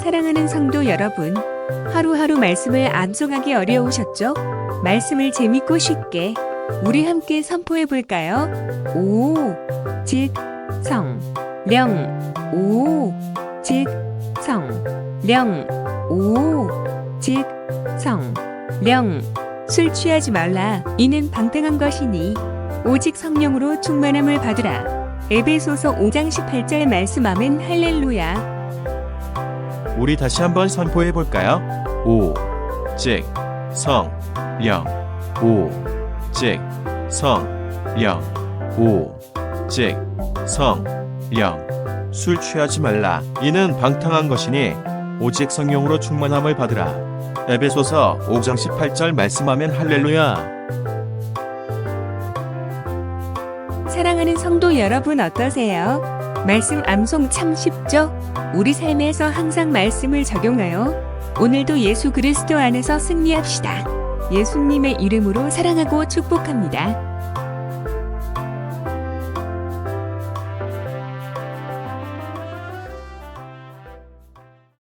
사랑하는 성도 여러분, 하루하루 말씀을 암송하기 어려우셨죠? 말씀을 재밌고 쉽게 우리 함께 선포해 볼까요? 오, 즉, 성, 령, 오, 즉, 성, 령, 오, 즉, 성, 령. 술 취하지 말라. 이는 방탕한 것이니. 오직 성령으로 충만함을 받으라. 에베소서 5장 18절 말씀하면 할렐루야. 우리 다시 한번 선포해 볼까요? 오, 즉, 성, 령, 오, 즉, 성, 령, 오, 즉, 성, 령. 술 취하지 말라. 이는 방탕한 것이니 오직 성령으로 충만함을 받으라. 에베소서 5장 18절 말씀하면 할렐루야. 사랑하는 성도 여러분 어떠세요? 말씀 암송 참 쉽죠? 우리 삶에서 항상 말씀을 적용하여 오늘도 예수 그리스도 안에서 승리합시다. 예수님의 이름으로 사랑하고 축복합니다.